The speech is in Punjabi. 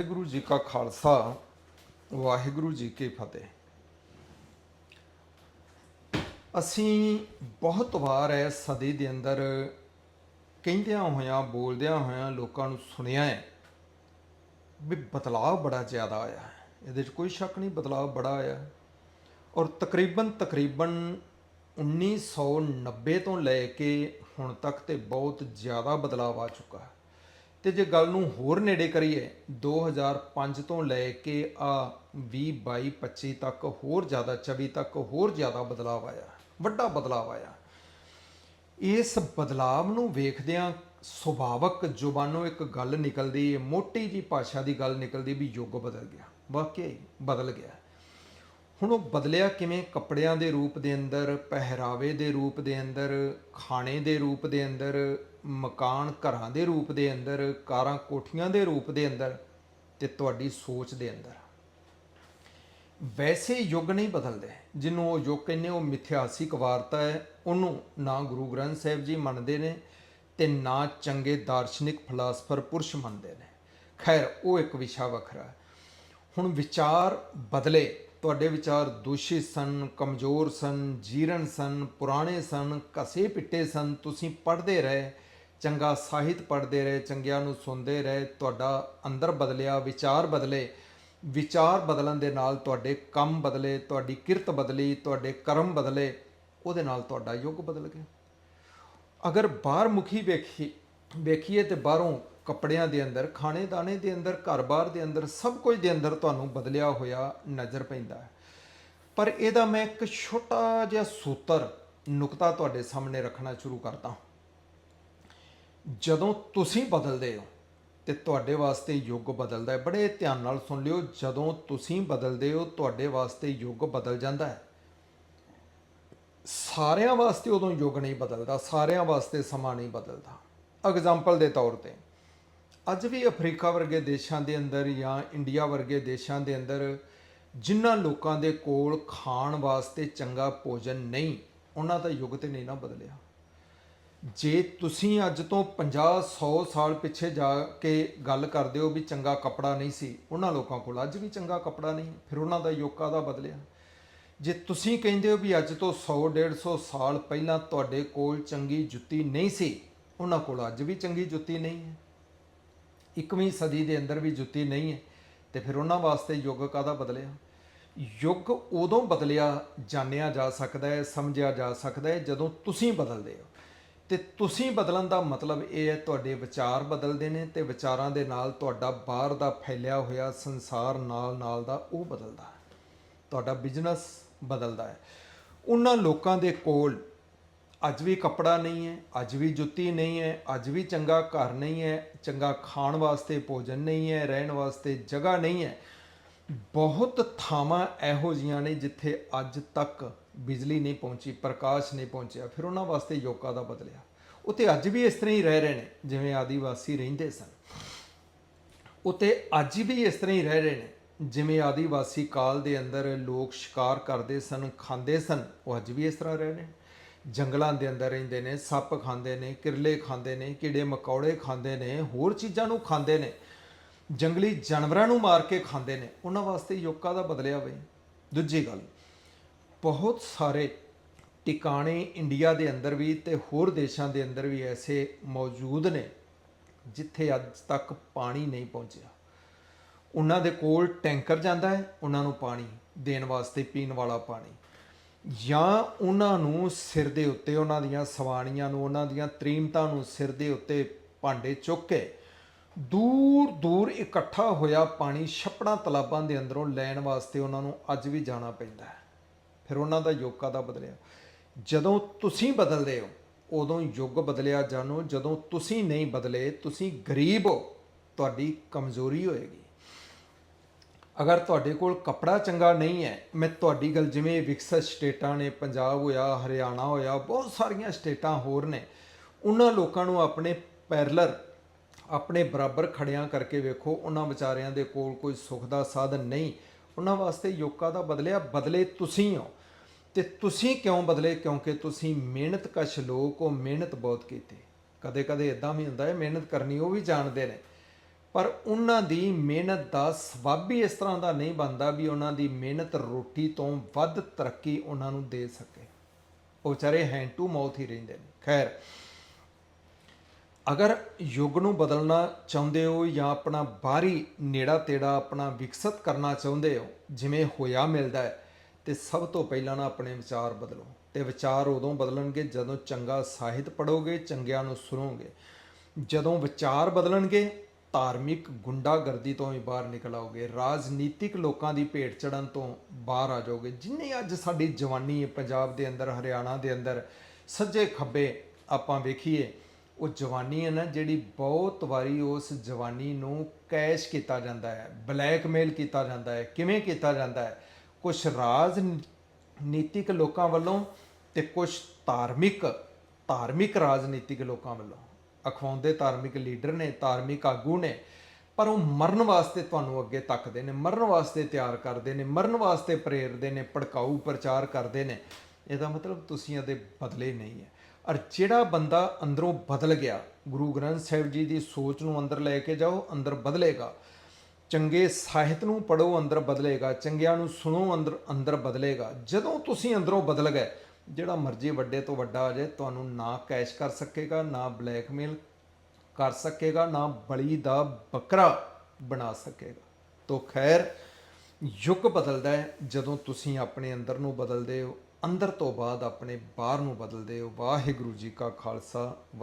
ਵਾਹਿਗੁਰੂ ਜੀ ਕਾ ਖਾਲਸਾ, ਵਾਹਿਗੁਰੂ ਜੀ ਕੀ ਫਤਿਹ। ਅਸੀਂ ਬਹੁਤ ਵਾਰ ਇਸ ਸਦੀ ਦੇ ਅੰਦਰ ਕਹਿੰਦਿਆਂ ਹੋਇਆਂ, ਬੋਲਦਿਆਂ ਹੋਇਆਂ ਲੋਕਾਂ ਨੂੰ ਸੁਣਿਆ ਹੈ ਵੀ ਬਦਲਾਅ ਬੜਾ ਜ਼ਿਆਦਾ ਆਇਆ ਹੈ। ਇਹਦੇ 'ਚ ਕੋਈ ਸ਼ੱਕ ਨਹੀਂ, ਬਦਲਾਅ ਬੜਾ ਆਇਆ ਔਰ ਤਕਰੀਬਨ ਤਕਰੀਬਨ 1990 ਤੋਂ ਲੈ ਕੇ ਹੁਣ ਤੱਕ ਤੇ ਬਹੁਤ ਜ਼ਿਆਦਾ ਬਦਲਾਅ ਆ ਚੁੱਕਾ ਹੈ। ਤੇ ਜੇ ਗੱਲ ਨੂੰ ਹੋਰ ਨੇੜੇ ਕਰੀਏ 2005 ਤੋਂ ਲੈ ਕੇ ਆ 20 22 25 ਤੱਕ ਹੋਰ ਜ਼ਿਆਦਾ 24 ਤੱਕ ਹੋਰ ਜ਼ਿਆਦਾ ਬਦਲਾਅ ਆਇਆ, ਵੱਡਾ ਬਦਲਾਅ ਆਇਆ। ਇਸ ਬਦਲਾਅ ਨੂੰ ਵੇਖਦਿਆਂ ਸੁਭਾਵਕ ਜ਼ੁਬਾਨੋਂ ਇੱਕ ਗੱਲ ਨਿਕਲਦੀ ਹੈ ਮੋਟੀ ਜੀ ਭਾਸ਼ਾ ਦੀ ਗੱਲ ਨਿਕਲਦੀ ਵੀ ਯੁੱਗ ਬਦਲ ਗਿਆ ਵਾਕਈ ਬਦਲ ਗਿਆ। ਹੁਣ ਉਹ ਬਦਲਿਆ ਕਿਵੇਂ? ਕੱਪੜਿਆਂ ਦੇ ਰੂਪ ਦੇ ਅੰਦਰ, ਪਹਿਰਾਵੇ ਦੇ ਰੂਪ ਦੇ ਅੰਦਰ, ਖਾਣੇ ਦੇ ਰੂਪ ਦੇ ਅੰਦਰ ਮਕਾਨ ਘਰਾਂ ਦੇ ਰੂਪ ਦੇ ਅੰਦਰ, ਕਾਰਾਂ ਕੋਠੀਆਂ ਦੇ ਰੂਪ ਦੇ ਅੰਦਰ ਤੇ ਤੁਹਾਡੀ ਸੋਚ ਦੇ ਅੰਦਰ। ਵੈਸੇ ਯੁੱਗ ਨਹੀਂ ਬਦਲਦੇ। ਜਿਹਨੂੰ ਉਹ ਯੁੱਗ ਕਹਿੰਦੇ ਉਹ ਮਿਥਿਹਾਸਿਕ ਵਾਰਤਾ ਹੈ। ਉਹਨੂੰ ਨਾ ਗੁਰੂ ਗ੍ਰੰਥ ਸਾਹਿਬ ਜੀ ਮੰਨਦੇ ਨੇ ਤੇ ਨਾ ਚੰਗੇ ਦਾਰਸ਼ਨਿਕ ਫਲਸਫਰ ਪੁਰਸ਼ ਮੰਨਦੇ ਨੇ। ਖੈਰ, ਉਹ ਇੱਕ ਵਿਸ਼ਾ ਵੱਖਰਾ ਹੈ। ਹੁਣ ਵਿਚਾਰ ਬਦਲੇ। ਤੁਹਾਡੇ ਵਿਚਾਰ ਦੂਸ਼ਿਤ ਸਨ, ਕਮਜ਼ੋਰ ਸਨ, ਜੀਰਨ ਸਨ, ਪੁਰਾਣੇ ਸਨ ਕਸੇ ਪਿੱਟੇ ਸਨ, ਤੁਸੀਂ ਪੜ੍ਹਦੇ ਰਹੇ। ਚੰਗਾ ਸਾਹਿਤ ਪੜ੍ਹਦੇ ਰਹੇ, ਚੰਗਿਆਂ ਨੂੰ ਸੁਣਦੇ ਰਹੇ, ਤੁਹਾਡਾ ਅੰਦਰ ਬਦਲਿਆ, ਵਿਚਾਰ ਬਦਲੇ। ਵਿਚਾਰ ਬਦਲਣ ਦੇ ਨਾਲ ਤੁਹਾਡੇ ਕੰਮ ਬਦਲੇ, ਤੁਹਾਡੀ ਕਿਰਤ ਬਦਲੀ, ਤੁਹਾਡੇ ਕਰਮ ਬਦਲੇ, ਉਹਦੇ ਨਾਲ ਤੁਹਾਡਾ ਯੁੱਗ ਬਦਲ ਗਿਆ। ਅਗਰ ਬਾਹਰ ਮੁਖੀ ਵੇਖੀ, ਵੇਖੀਏ ਤੇ ਬਾਹਰੋਂ ਕੱਪੜਿਆਂ ਦੇ ਅੰਦਰ ਖਾਣੇ ਦਾਣੇ ਦੇ ਅੰਦਰ, ਘਰ-ਬਾਰ ਦੇ ਅੰਦਰ, ਸਭ ਕੁਝ ਦੇ ਅੰਦਰ ਤੁਹਾਨੂੰ ਬਦਲਿਆ ਹੋਇਆ ਨਜ਼ਰ ਪੈਂਦਾ ਹੈ। ਪਰ ਇਹਦਾ ਮੈਂ ਇੱਕ ਛੋਟਾ ਜਿਹਾ ਸੂਤਰ, ਨੁਕਤਾ ਤੁਹਾਡੇ ਸਾਹਮਣੇ ਰੱਖਣਾ ਸ਼ੁਰੂ ਕਰਦਾ ਜਦੋਂ ਤੁਸੀਂ ਬਦਲਦੇ ਹੋ, ਤੇ ਤੁਹਾਡੇ ਵਾਸਤੇ ਯੁੱਗ ਬਦਲਦਾ ਹੈ। ਬੜੇ ਧਿਆਨ ਨਾਲ ਸੁਣ ਲਿਓ, ਜਦੋਂ ਤੁਸੀਂ ਬਦਲਦੇ ਹੋ, ਤੁਹਾਡੇ ਵਾਸਤੇ ਯੁੱਗ ਬਦਲ ਜਾਂਦਾ ਹੈ। ਸਾਰਿਆਂ ਵਾਸਤੇ ਉਦੋਂ ਯੁੱਗ ਨਹੀਂ ਬਦਲਦਾ, ਸਾਰਿਆਂ ਵਾਸਤੇ ਸਮਾਂ ਨਹੀਂ ਬਦਲਦਾ। ਐਗਜ਼ਾਮਪਲ ਦੇ ਤੌਰ ਤੇ, ਅੱਜ ਵੀ ਅਫਰੀਕਾ ਵਰਗੇ ਦੇਸ਼ਾਂ ਦੇ ਅੰਦਰ ਜਾਂ ਇੰਡੀਆ ਵਰਗੇ ਦੇਸ਼ਾਂ ਦੇ ਅੰਦਰ ਜਿਨ੍ਹਾਂ ਲੋਕਾਂ ਦੇ ਕੋਲ ਖਾਣ ਵਾਸਤੇ ਚੰਗਾ ਭੋਜਨ ਨਹੀਂ, ਉਹਨਾਂ ਦਾ ਯੁੱਗ ਤੇ ਨਹੀਂ ਨਾ ਬਦਲਿਆ। ਜੇ ਤੁਸੀਂ ਅੱਜ ਤੋਂ 50 100 ਸਾਲ ਪਿੱਛੇ ਜਾ ਕੇ ਗੱਲ ਕਰਦੇ ਹੋ ਵੀ ਚੰਗਾ ਕੱਪੜਾ ਨਹੀਂ ਸੀ, ਉਹਨਾਂ ਲੋਕਾਂ ਕੋਲ ਅੱਜ ਵੀ ਚੰਗਾ ਕੱਪੜਾ ਨਹੀਂ, ਫਿਰ ਉਹਨਾਂ ਦਾ ਯੁੱਗ ਕਾਹਦਾ ਬਦਲਿਆ। ਜੇ ਤੁਸੀਂ ਕਹਿੰਦੇ ਹੋ ਵੀ ਅੱਜ ਤੋਂ 100 150 ਸਾਲ ਪਹਿਲਾਂ ਤੁਹਾਡੇ ਕੋਲ ਚੰਗੀ ਜੁੱਤੀ ਨਹੀਂ ਸੀ, ਉਹਨਾਂ ਕੋਲ ਅੱਜ ਵੀ ਚੰਗੀ ਜੁੱਤੀ ਨਹੀਂ ਹੈ। 21ਵੀਂ ਸਦੀ ਦੇ ਅੰਦਰ ਵੀ ਜੁੱਤੀ ਨਹੀਂ ਹੈ, ਤੇ ਫਿਰ ਉਹਨਾਂ ਵਾਸਤੇ ਯੁੱਗ ਕਾਹਦਾ ਬਦਲਿਆ? ਯੁੱਗ ਉਦੋਂ ਬਦਲਿਆ ਜਾਣਿਆ ਜਾ ਸਕਦਾ ਹੈ, ਸਮਝਿਆ ਜਾ ਸਕਦਾ ਹੈ, ਜਦੋਂ ਤੁਸੀਂ ਬਦਲਦੇ ਹੋ। ਤੇ ਤੁਸੀਂ ਬਦਲਣ ਦਾ ਮਤਲਬ ਇਹ ਹੈ, ਤੁਹਾਡੇ ਵਿਚਾਰ ਬਦਲਦੇ ਨੇ ਤੇ ਵਿਚਾਰਾਂ ਦੇ ਨਾਲ ਤੁਹਾਡਾ ਬਾਹਰ ਦਾ ਫੈਲਿਆ ਹੋਇਆ ਸੰਸਾਰ ਨਾਲ ਨਾਲ ਦਾ ਉਹ ਬਦਲਦਾ ਹੈ। ਤੁਹਾਡਾ ਬਿਜ਼ਨਸ ਬਦਲਦਾ ਹੈ। ਉਹਨਾਂ ਲੋਕਾਂ ਦੇ ਕੋਲ ਅੱਜ ਵੀ ਕੱਪੜਾ ਨਹੀਂ ਹੈ, ਅੱਜ ਵੀ ਜੁੱਤੀ ਨਹੀਂ ਹੈ, ਅੱਜ ਵੀ ਚੰਗਾ ਘਰ ਨਹੀਂ ਹੈ, ਚੰਗਾ ਖਾਣ ਵਾਸਤੇ ਭੋਜਨ ਨਹੀਂ ਹੈ, ਰਹਿਣ ਵਾਸਤੇ ਜਗ੍ਹਾ ਨਹੀਂ ਹੈ। ਬਹੁਤ ਥਾਵਾਂ ਇਹੋ ਜੀਆਂ ਨੇ ਜਿੱਥੇ ਅੱਜ ਤੱਕ ਬਿਜਲੀ ਨਹੀਂ ਪਹੁੰਚੀ, ਪ੍ਰਕਾਸ਼ ਨਹੀਂ ਪਹੁੰਚਿਆ, ਫਿਰ ਉਹਨਾਂ ਵਾਸਤੇ ਯੋਗਾ ਦਾ ਬਦਲਿਆ। ਉੱਥੇ ਅੱਜ ਵੀ ਇਸ ਤਰ੍ਹਾਂ ਹੀ ਰਹਿ ਰਹੇ ਨੇ, ਜਿਵੇਂ ਆਦੀਵਾਸੀ ਰਹਿੰਦੇ ਸਨ। ਉੱਤੇ ਅੱਜ ਵੀ ਇਸ ਤਰ੍ਹਾਂ ਹੀ ਰਹਿ ਰਹੇ ਨੇ, ਜਿਵੇਂ ਆਦੀਵਾਸੀ ਕਾਲ ਦੇ ਅੰਦਰ ਲੋਕ ਸ਼ਿਕਾਰ ਕਰਦੇ ਸਨ, ਖਾਂਦੇ ਸਨ, ਉਹ ਅੱਜ ਵੀ ਇਸ ਤਰ੍ਹਾਂ ਰਹਿ ਰਹੇ ਨੇ। ਜੰਗਲਾਂ ਦੇ ਅੰਦਰ ਰਹਿੰਦੇ ਨੇ, ਸੱਪ ਖਾਂਦੇ ਨੇ, ਕਿਰਲੇ ਖਾਂਦੇ ਨੇ, ਕੀੜੇ ਮਕੌੜੇ ਖਾਂਦੇ ਨੇ, ਹੋਰ ਚੀਜ਼ਾਂ ਨੂੰ ਖਾਂਦੇ ਨੇ, ਜੰਗਲੀ ਜਾਨਵਰਾਂ ਨੂੰ ਮਾਰ ਕੇ ਖਾਂਦੇ ਨੇ, ਉਹਨਾਂ ਵਾਸਤੇ ਯੋਕਾ ਦਾ ਬਦਲਿਆ ਬਈ ਦੂਜੀ ਗੱਲ ਬਹੁਤ ਸਾਰੇ ਟਿਕਾਣੇ ਇੰਡੀਆ ਦੇ ਅੰਦਰ ਵੀ ਤੇ ਹੋਰ ਦੇਸ਼ਾਂ ਦੇ ਅੰਦਰ ਵੀ ਐਸੇ ਮੌਜੂਦ ਨੇ, ਜਿੱਥੇ ਅੱਜ ਤੱਕ ਪਾਣੀ ਨਹੀਂ ਪਹੁੰਚਿਆ। ਉਹਨਾਂ ਦੇ ਕੋਲ ਟੈਂਕਰ ਜਾਂਦਾ ਹੈ, ਉਹਨਾਂ ਨੂੰ ਪਾਣੀ ਦੇਣ ਵਾਸਤੇ, ਪੀਣ ਵਾਲਾ ਪਾਣੀ। ਜਾਂ ਉਹਨਾਂ ਨੂੰ ਸਿਰ ਦੇ ਉੱਤੇ, ਉਹਨਾਂ ਦੀਆਂ ਸਵਾਣੀਆਂ ਨੂੰ, ਉਹਨਾਂ ਦੀਆਂ ਤ੍ਰੀਮਤਾਂ ਨੂੰ ਸਿਰ ਦੇ ਉੱਤੇ ਭਾਂਡੇ ਚੁੱਕ ਕੇ ਦੂਰ ਦੂਰ ਇਕੱਠਾ ਹੋਇਆ ਪਾਣੀ ਛੱਪੜਾਂ ਤਲਾਬਾਂ ਦੇ ਅੰਦਰੋਂ ਲੈਣ ਵਾਸਤੇ ਉਹਨਾਂ ਨੂੰ ਅੱਜ ਵੀ ਜਾਣਾ ਪੈਂਦਾ ਹੈ। ਫਿਰ ਉਹਨਾਂ ਦਾ ਯੋਗਾ ਦਾ ਬਦਲਿਆ। ਜਦੋਂ ਤੁਸੀਂ ਬਦਲਦੇ ਹੋ, ਉਦੋਂ ਯੁੱਗ ਬਦਲਿਆ ਜਾਣੋ। ਜਦੋਂ ਤੁਸੀਂ ਨਹੀਂ ਬਦਲੇ, ਤੁਸੀਂ ਗਰੀਬ ਹੋ, ਤੁਹਾਡੀ ਕਮਜ਼ੋਰੀ ਹੋਏਗੀ। ਅਗਰ ਤੁਹਾਡੇ ਕੋਲ ਕਪੜਾ ਚੰਗਾ ਨਹੀਂ ਹੈ, ਮੈਂ ਤੁਹਾਡੀ ਗੱਲ ਜਿਵੇਂ ਵਿਕਸਿਤ ਸਟੇਟਾਂ ਨੇ, ਪੰਜਾਬ ਹੋਇਆ, ਹਰਿਆਣਾ ਹੋਇਆ, ਬਹੁਤ ਸਾਰੀਆਂ ਸਟੇਟਾਂ ਹੋਰ ਨੇ, ਉਹਨਾਂ ਲੋਕਾਂ ਨੂੰ ਆਪਣੇ ਪੈਰਲਰ, ਆਪਣੇ ਬਰਾਬਰ ਖੜਿਆਂ ਕਰਕੇ ਵੇਖੋ, ਉਹਨਾਂ ਵਿਚਾਰਿਆਂ ਦੇ ਕੋਲ ਕੋਈ ਸੁੱਖ ਦਾ ਸਾਧਨ ਨਹੀਂ। ਉਹਨਾਂ ਵਾਸਤੇ ਯੋਕਾ ਦਾ ਬਦਲਿਆ, ਬਦਲੇ ਤੁਸੀਂ ਹੋ। ਤੇ ਤੁਸੀਂ ਕਿਉਂ ਬਦਲੇ? ਕਿਉਂਕਿ ਤੁਸੀਂ ਮਿਹਨਤ ਕਸ਼ ਲੋਕ ਹੋ, ਮਿਹਨਤ ਬਹੁਤ ਕੀਤੀ। ਕਦੇ ਕਦੇ ਇਦਾਂ ਵੀ ਹੁੰਦਾ ਹੈ, ਮਿਹਨਤ ਕਰਨੀ ਉਹ ਵੀ ਜਾਣਦੇ ਨੇ। ਪਰ ਉਹਨਾਂ ਦੀ ਮਿਹਨਤ ਦਾ ਸਬੱਬ ਹੀ ਇਸ ਤਰ੍ਹਾਂ ਦਾ ਨਹੀਂ ਬਣਦਾ ਵੀ ਉਹਨਾਂ ਦੀ ਮਿਹਨਤ ਰੋਟੀ ਤੋਂ ਵੱਧ ਤਰੱਕੀ ਉਹਨਾਂ ਨੂੰ ਦੇ ਸਕੇ। ਉਹ ਵਿਚਾਰੇ ਹੈਂਡ ਟੂ ਮਾਊਥ ਹੀ ਰਹਿੰਦੇ ਨੇ। ਖੈਰ, ਅਗਰ ਯੁੱਗ ਨੂੰ ਬਦਲਣਾ ਚਾਹੁੰਦੇ ਹੋ ਜਾਂ ਆਪਣਾ ਬਾਹਰੀ ਨੇੜਾ ਤੇੜਾ ਆਪਣਾ ਵਿਕਸਿਤ ਕਰਨਾ ਚਾਹੁੰਦੇ ਹੋ, ਜਿਵੇਂ ਹੋਇਆ ਮਿਲਦਾ ਹੈ ਤੇ ਸਭ ਤੋਂ ਪਹਿਲਾਂ ਨਾ ਆਪਣੇ ਵਿਚਾਰ ਬਦਲੋ ਤੇ ਵਿਚਾਰ ਉਦੋਂ ਬਦਲਣਗੇ ਜਦੋਂ ਚੰਗਾ ਸਾਹਿਤ ਪੜੋਗੇ ਚੰਗਿਆਂ ਨੂੰ ਸੁਣੋਗੇ। ਜਦੋਂ ਵਿਚਾਰ ਬਦਲਣਗੇ, ਧਾਰਮਿਕ ਗੁੰਡਾਗਰਦੀ ਤੋਂ ਵੀ ਬਾਹਰ ਨਿਕਲ ਆਓਗੇ, ਰਾਜਨੀਤਿਕ ਲੋਕਾਂ ਦੀ ਭੇਟ ਚੜਨ ਤੋਂ ਬਾਹਰ ਆ ਜਾਓਗੇ। ਜਿੰਨੇ ਅੱਜ ਸਾਡੀ ਜਵਾਨੀ ਹੈ, ਪੰਜਾਬ ਦੇ ਅੰਦਰ, ਹਰਿਆਣਾ ਦੇ ਅੰਦਰ, ਸੱਜੇ ਖੱਬੇ ਆਪਾਂ ਵੇਖੀਏ, ਉਹ ਜਵਾਨੀ ਹੈ ਨਾ ਜਿਹੜੀ ਬਹੁਤ ਵਾਰੀ ਉਸ ਜਵਾਨੀ ਨੂੰ ਕੈਸ਼ ਕੀਤਾ ਜਾਂਦਾ ਹੈ, ਬਲੈਕਮੇਲ ਕੀਤਾ ਜਾਂਦਾ ਹੈ। ਕਿਵੇਂ ਕੀਤਾ ਜਾਂਦਾ ਹੈ? ਕੁਝ ਰਾਜਨੀਤਿਕ ਲੋਕਾਂ ਵੱਲੋਂ ਤੇ ਕੁਝ ਧਾਰਮਿਕ ਧਾਰਮਿਕ ਰਾਜਨੀਤਿਕ ਲੋਕਾਂ ਵੱਲੋਂ। ਅਖਵਾਉਂਦੇ ਧਾਰਮਿਕ ਲੀਡਰ ਨੇ, ਧਾਰਮਿਕ ਆਗੂ ਨੇ, ਪਰ ਉਹ ਮਰਨ ਵਾਸਤੇ ਤੁਹਾਨੂੰ ਅੱਗੇ ਤੱਕਦੇ ਨੇ, ਮਰਨ ਵਾਸਤੇ ਤਿਆਰ ਕਰਦੇ ਨੇ, ਮਰਨ ਵਾਸਤੇ ਪ੍ਰੇਰਦੇ ਨੇ, ਭੜਕਾਊ ਪ੍ਰਚਾਰ ਕਰਦੇ ਨੇ। ਇਹਦਾ ਮਤਲਬ ਤੁਸੀਂ ਇਹਦੇ ਬਦਲੇ ਨਹੀਂ ਹੈ। ਔਰ ਜਿਹੜਾ ਬੰਦਾ ਅੰਦਰੋਂ ਬਦਲ ਗਿਆ, ਗੁਰੂ ਗ੍ਰੰਥ ਸਾਹਿਬ ਜੀ ਦੀ ਸੋਚ ਨੂੰ ਅੰਦਰ ਲੈ ਕੇ ਜਾਓ, ਅੰਦਰ ਬਦਲੇਗਾ। ਚੰਗੇ ਸਾਹਿਤ ਨੂੰ ਪੜੋ ਅੰਦਰ ਬਦਲੇਗਾ। ਚੰਗਿਆਂ ਨੂੰ ਸੁਣੋ, ਅੰਦਰ ਅੰਦਰ ਬਦਲੇਗਾ। ਜਦੋਂ ਤੁਸੀਂ ਅੰਦਰੋਂ ਬਦਲ ਗਏ, ਜਿਹੜਾ ਮਰਜ਼ੀ ਵੱਡੇ ਤੋਂ ਵੱਡਾ ਆ ਜਾਏ, ਤੁਹਾਨੂੰ ਨਾ ਕੈਸ਼ ਕਰ ਸਕੇਗਾ, ਨਾ ਬਲੈਕਮੇਲ ਕਰ ਸਕੇਗਾ, ਨਾ ਬਲੀ ਦਾ ਬੱਕਰਾ ਬਣਾ ਸਕੇਗਾ। ਤੋ ਖੈਰ, ਯੁੱਗ ਬਦਲਦਾ ਹੈ। ਜਦੋਂ ਤੁਸੀਂ ਆਪਣੇ ਅੰਦਰ ਨੂੰ ਬਦਲਦੇ ਹੋ, ਅੰਦਰ ਤੋਂ ਬਾਅਦ ਆਪਣੇ ਬਾਹਰ ਨੂੰ ਬਦਲਦੇ ਹੋ। ਵਾਹਿਗੁਰੂ ਜੀ ਕਾ ਖਾਲਸਾ ਵਾ-